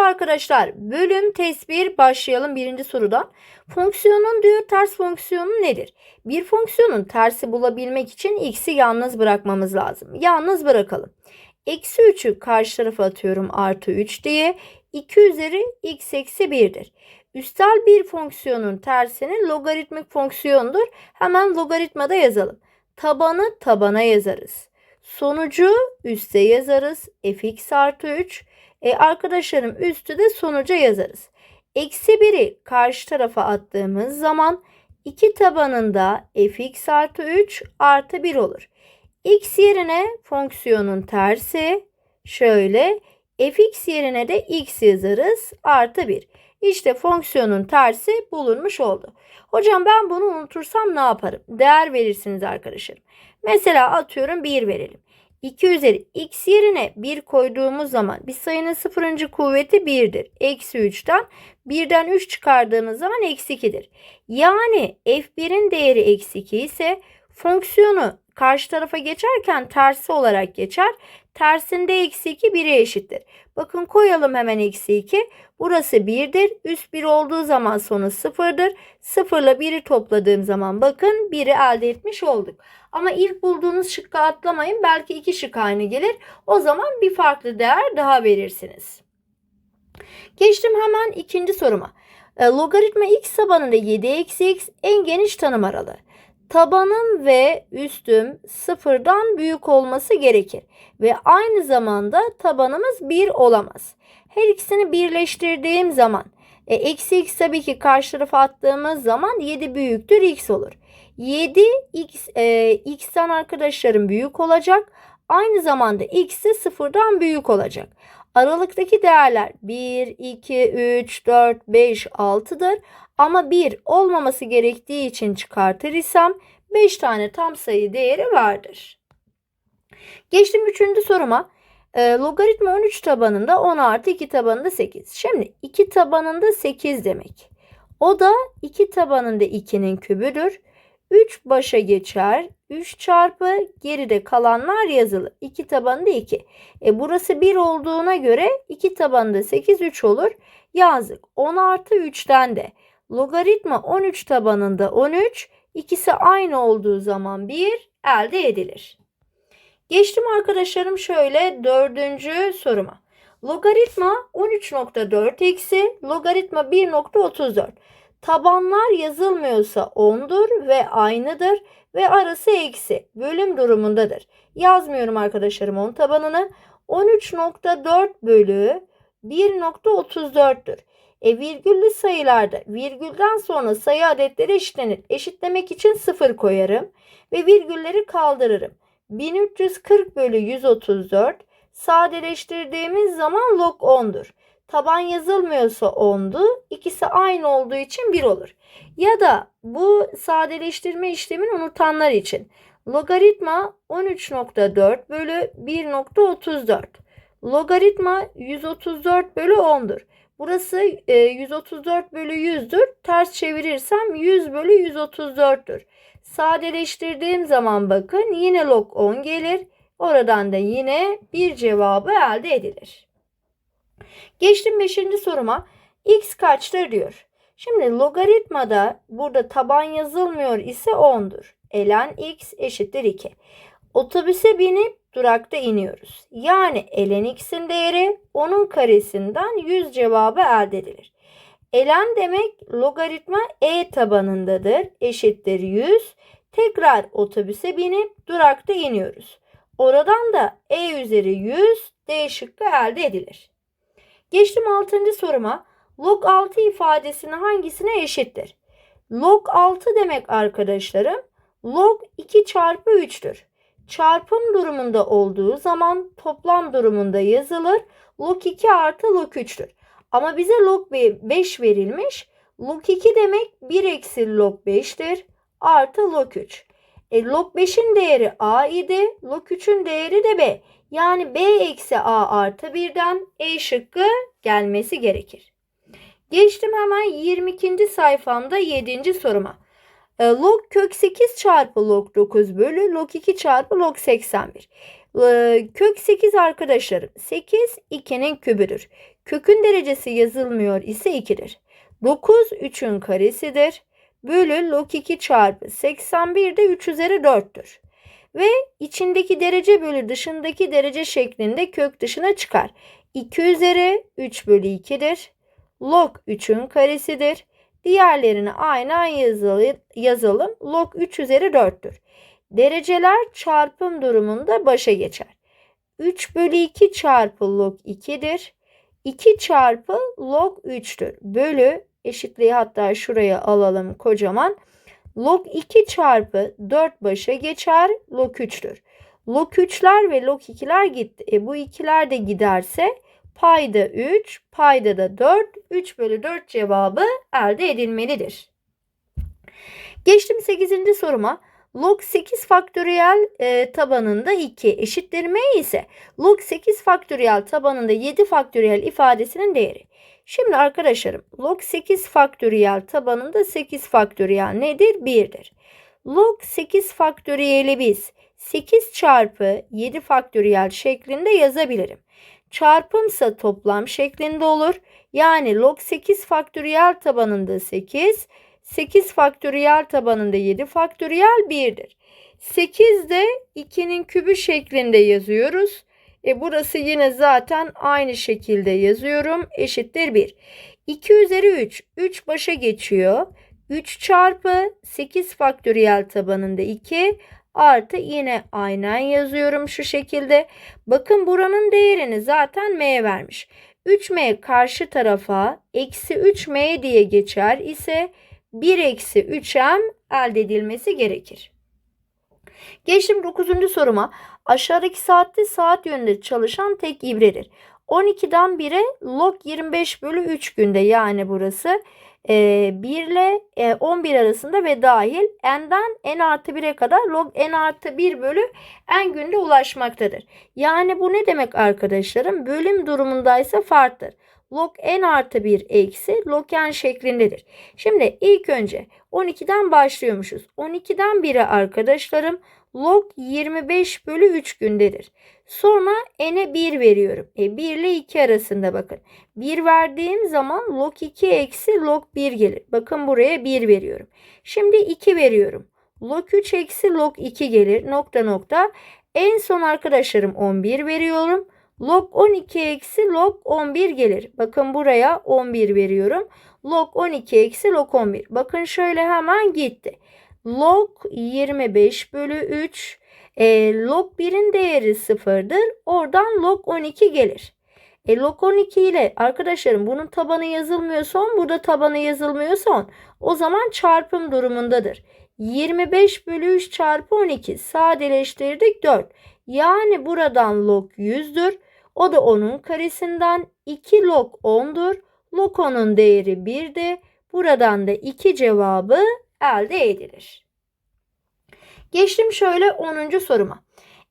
Merhaba arkadaşlar. Bölüm test 1 başlayalım birinci sorudan. Fonksiyonun diyor ters fonksiyonu nedir? Bir fonksiyonun tersi bulabilmek için x'i yalnız bırakmamız lazım. Yalnız bırakalım. Eksi 3'ü karşı tarafa atıyorum artı 3 diye. 2 üzeri x eksi 1'dir. Üstel bir fonksiyonun tersinin logaritmik fonksiyondur. Hemen logaritmada yazalım. Tabanı tabana yazarız. Sonucu üste yazarız. fx artı 3. E, arkadaşlarım üstü de sonuca yazarız. Eksi 1'i karşı tarafa attığımız zaman 2 tabanında fx artı 3 artı 1 olur. x yerine fonksiyonun tersi şöyle fx yerine de x yazarız artı 1. İşte fonksiyonun tersi bulunmuş oldu. Hocam ben bunu unutursam ne yaparım? Değer verirsiniz arkadaşlarım. Mesela atıyorum 1 verelim. 2 üzeri x yerine 1 koyduğumuz zaman bir sayının sıfırıncı kuvveti 1'dir. Eksi 3'ten 1'den 3 çıkardığımız zaman eksi 2'dir. Yani f1'in değeri eksi 2 ise fonksiyonu karşı tarafa geçerken tersi olarak geçer. Tersinde eksi 2 1'e eşittir. Bakın koyalım hemen eksi 2. Burası 1'dir. Üst 1 olduğu zaman sonu 0'dır. 0 ile 1'i topladığım zaman bakın 1'i elde etmiş olduk. Ama ilk bulduğunuz şıkkı atlamayın. Belki iki şık aynı gelir. O zaman bir farklı değer daha verirsiniz. Geçtim hemen ikinci soruma. Logaritma x tabanında 7 eksi x en geniş tanım aralığı. Tabanım ve üstüm sıfırdan büyük olması gerekir. Ve aynı zamanda tabanımız 1 olamaz. Her ikisini birleştirdiğim zaman e, eksi x tabii ki karşı tarafa attığımız zaman 7 büyüktür x olur. 7 x, e, x'ten arkadaşlarım büyük olacak. Aynı zamanda x de sıfırdan büyük olacak. Aralıktaki değerler 1, 2, 3, 4, 5, 6'dır. Ama 1 olmaması gerektiği için çıkartır isem 5 tane tam sayı değeri vardır. Geçtim 3. soruma. E, logaritma 13 tabanında 10 artı 2 tabanında 8. Şimdi 2 tabanında 8 demek. O da 2 tabanında 2'nin kübüdür. 3 başa geçer. 3 çarpı geride kalanlar yazılı. 2 tabanında 2. E burası 1 olduğuna göre 2 tabanında 8 3 olur. Yazdık. 10 artı 3'ten de logaritma 13 tabanında 13. İkisi aynı olduğu zaman 1 elde edilir. Geçtim arkadaşlarım şöyle dördüncü soruma. Logaritma 13.4 eksi logaritma 1.34. Tabanlar yazılmıyorsa 10'dur ve aynıdır ve arası eksi. Bölüm durumundadır. Yazmıyorum arkadaşlarım 10 tabanını. 13.4 bölü 1.34'tür. E virgüllü sayılarda virgülden sonra sayı adetleri eşitlenir. Eşitlemek için 0 koyarım ve virgülleri kaldırırım. 1340 bölü 134 sadeleştirdiğimiz zaman log 10'dur. Taban yazılmıyorsa 10'du. İkisi aynı olduğu için 1 olur. Ya da bu sadeleştirme işlemini unutanlar için logaritma 13.4 bölü 1.34. Logaritma 134 bölü 10'dur. Burası 134 bölü 100'dür. Ters çevirirsem 100 bölü 134'tür. Sadeleştirdiğim zaman bakın yine log 10 gelir. Oradan da yine bir cevabı elde edilir. Geçtim 5. soruma. X kaçtır diyor. Şimdi logaritmada burada taban yazılmıyor ise 10'dur. Ln x eşittir 2. Otobüse binip durakta iniyoruz. Yani ln x'in değeri 10'un karesinden 100 cevabı elde edilir. Ln demek logaritma e tabanındadır. Eşittir 100. Tekrar otobüse binip durakta iniyoruz. Oradan da e üzeri 100 D şıkkı elde edilir. Geçtim 6. soruma. Log 6 ifadesini hangisine eşittir? Log 6 demek arkadaşlarım log 2 çarpı 3'tür. Çarpım durumunda olduğu zaman toplam durumunda yazılır. Log 2 artı log 3'tür. Ama bize log 5 verilmiş. Log 2 demek 1 eksi log 5'tir. Artı log 3. E, log 5'in değeri a idi. Log 3'ün değeri de b. Yani b eksi a artı 1'den e şıkkı gelmesi gerekir. Geçtim hemen 22. sayfamda 7. soruma. E, log kök 8 çarpı log 9 bölü log 2 çarpı log 81. E, kök 8 arkadaşlarım 8 2'nin kübüdür. Kökün derecesi yazılmıyor ise 2'dir. 9 3'ün karesidir. Bölü log 2 çarpı 81 de 3 üzeri 4'tür. Ve içindeki derece bölü dışındaki derece şeklinde kök dışına çıkar. 2 üzeri 3 bölü 2'dir. Log 3'ün karesidir. Diğerlerini aynen yazalım. Log 3 üzeri 4'tür. Dereceler çarpım durumunda başa geçer. 3 bölü 2 çarpı log 2'dir. 2 çarpı log 3'tür. Bölü eşitliği hatta şuraya alalım kocaman. Log 2 çarpı 4 başa geçer. Log 3'tür. Log 3'ler ve log 2'ler gitti. E bu 2'ler de giderse payda 3, payda da 4. 3 bölü 4 cevabı elde edilmelidir. Geçtim 8. soruma. Log 8 faktöriyel e, tabanında 2 eşittir m ise log 8 faktöriyel tabanında 7 faktöriyel ifadesinin değeri. Şimdi arkadaşlarım log 8 faktöriyel tabanında 8 faktöriyel nedir? 1'dir. Log 8 faktöriyeli biz 8 çarpı 7 faktöriyel şeklinde yazabilirim. Çarpımsa toplam şeklinde olur. Yani log 8 faktöriyel tabanında 8, 8 faktöriyel tabanında 7 faktöriyel 1'dir. 8 de 2'nin kübü şeklinde yazıyoruz. E burası yine zaten aynı şekilde yazıyorum. Eşittir 1. 2 üzeri 3. 3 başa geçiyor. 3 çarpı 8 faktöriyel tabanında 2 artı yine aynen yazıyorum şu şekilde. Bakın buranın değerini zaten m vermiş. 3m karşı tarafa eksi 3m diye geçer ise 1 eksi 3m elde edilmesi gerekir. Geçtim 9. soruma. Aşağıdaki saatte saat yönünde çalışan tek ibredir. 12'den 1'e log 25 bölü 3 günde yani burası e, 1 ile e, 11 arasında ve dahil n'den n artı 1'e kadar log n artı 1 bölü n günde ulaşmaktadır. Yani bu ne demek arkadaşlarım? Bölüm durumundaysa farktır. Log n artı 1 eksi log n şeklindedir. Şimdi ilk önce 12'den başlıyormuşuz. 12'den 1'e arkadaşlarım log 25 bölü 3 gündedir. Sonra n'e 1 veriyorum. E 1 ile 2 arasında bakın. 1 verdiğim zaman log 2 eksi log 1 gelir. Bakın buraya 1 veriyorum. Şimdi 2 veriyorum. Log 3 eksi log 2 gelir. Nokta nokta. En son arkadaşlarım 11 veriyorum. Log 12 eksi log 11 gelir. Bakın buraya 11 veriyorum. Log 12 eksi log 11. Bakın şöyle hemen gitti. Log 25 bölü 3. E, log 1'in değeri sıfırdır. Oradan log 12 gelir. E, log 12 ile arkadaşlarım bunun tabanı yazılmıyorsa 10, burada tabanı yazılmıyorsa 10. O zaman çarpım durumundadır. 25 bölü 3 çarpı 12 sadeleştirdik 4. Yani buradan log 100'dür. O da onun karesinden 2 log 10'dur. Log 10'un değeri 1'di. Buradan da 2 cevabı elde edilir. Geçtim şöyle 10. soruma.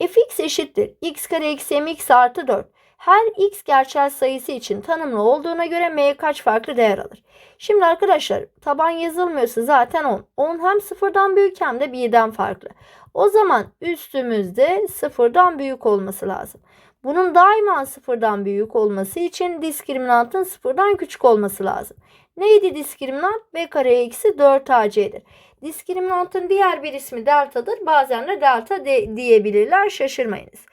fx eşittir x kare eksi mx artı 4. Her x gerçel sayısı için tanımlı olduğuna göre m kaç farklı değer alır? Şimdi arkadaşlar taban yazılmıyorsa zaten 10. 10 hem sıfırdan büyük hem de birden farklı. O zaman üstümüzde sıfırdan büyük olması lazım. Bunun daima sıfırdan büyük olması için diskriminantın sıfırdan küçük olması lazım. Neydi diskriminant? b kare eksi 4ac'dir. Diskriminantın diğer bir ismi deltadır. Bazen de delta de diyebilirler. Şaşırmayınız.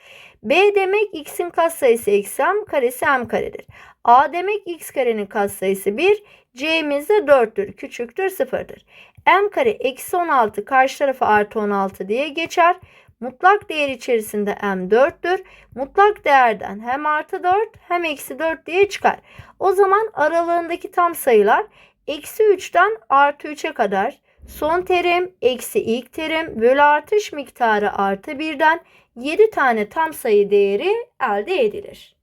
b demek x'in katsayısı eksi m karesi m karedir. a demek x karenin katsayısı 1. c'miz de 4'tür. Küçüktür 0'dır. m kare eksi 16 karşı tarafa artı 16 diye geçer. Mutlak değer içerisinde m 4'tür. Mutlak değerden hem artı 4 hem eksi 4 diye çıkar. O zaman aralığındaki tam sayılar eksi 3'ten artı 3'e kadar son terim eksi ilk terim bölü artış miktarı artı 1'den 7 tane tam sayı değeri elde edilir.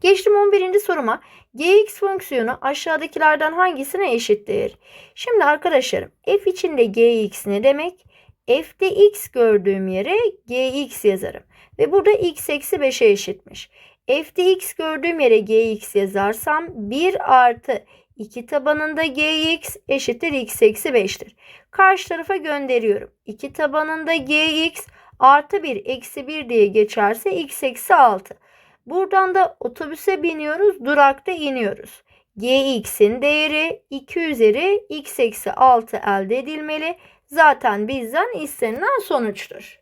Geçtim 11. soruma. gx fonksiyonu aşağıdakilerden hangisine eşittir? Şimdi arkadaşlarım f içinde gx ne demek? F'de x gördüğüm yere gx yazarım. Ve burada x eksi 5'e eşitmiş. f'de x gördüğüm yere gx yazarsam 1 artı 2 tabanında gx eşittir x eksi 5'tir. Karşı tarafa gönderiyorum. 2 tabanında gx artı 1 eksi 1 diye geçerse x eksi 6. Buradan da otobüse biniyoruz, durakta iniyoruz. Gx'in değeri 2 üzeri x eksi 6 elde edilmeli. Zaten bizden istenilen sonuçtur.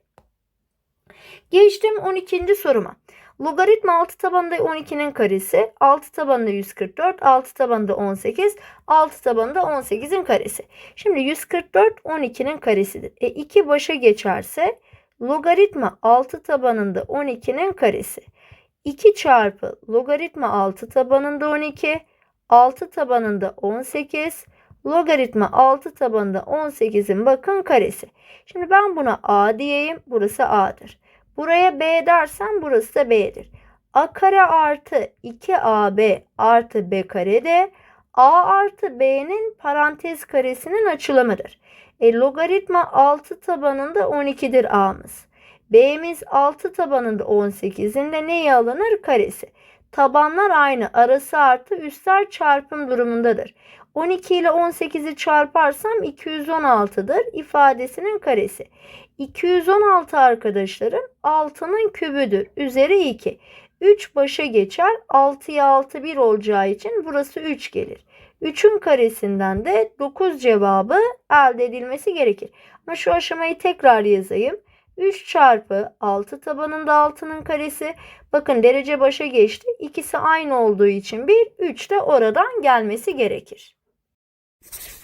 Geçtim 12. soruma. Logaritma 6 tabanında 12'nin karesi, 6 tabanında 144, 6 tabanında 18, 6 tabanında 18'in karesi. Şimdi 144 12'nin karesidir. E 2 başa geçerse logaritma 6 tabanında 12'nin karesi. 2 çarpı logaritma 6 tabanında 12, 6 tabanında 18, logaritma 6 tabanında 18'in bakın karesi. Şimdi ben buna a diyeyim. Burası a'dır. Buraya b dersem burası da b'dir. a kare artı 2ab artı b kare de a artı b'nin parantez karesinin açılımıdır. E, logaritma 6 tabanında 12'dir a'mız. b'miz 6 tabanında 18'in de neyi alınır? Karesi. Tabanlar aynı. Arası artı üstler çarpım durumundadır. 12 ile 18'i çarparsam 216'dır ifadesinin karesi. 216 arkadaşlarım 6'nın kübüdür. Üzeri 2. 3 başa geçer. 6'ya 6 1 olacağı için burası 3 gelir. 3'ün karesinden de 9 cevabı elde edilmesi gerekir. Ama şu aşamayı tekrar yazayım. 3 çarpı 6 tabanında 6'nın karesi. Bakın derece başa geçti. İkisi aynı olduğu için 1, 3 de oradan gelmesi gerekir. you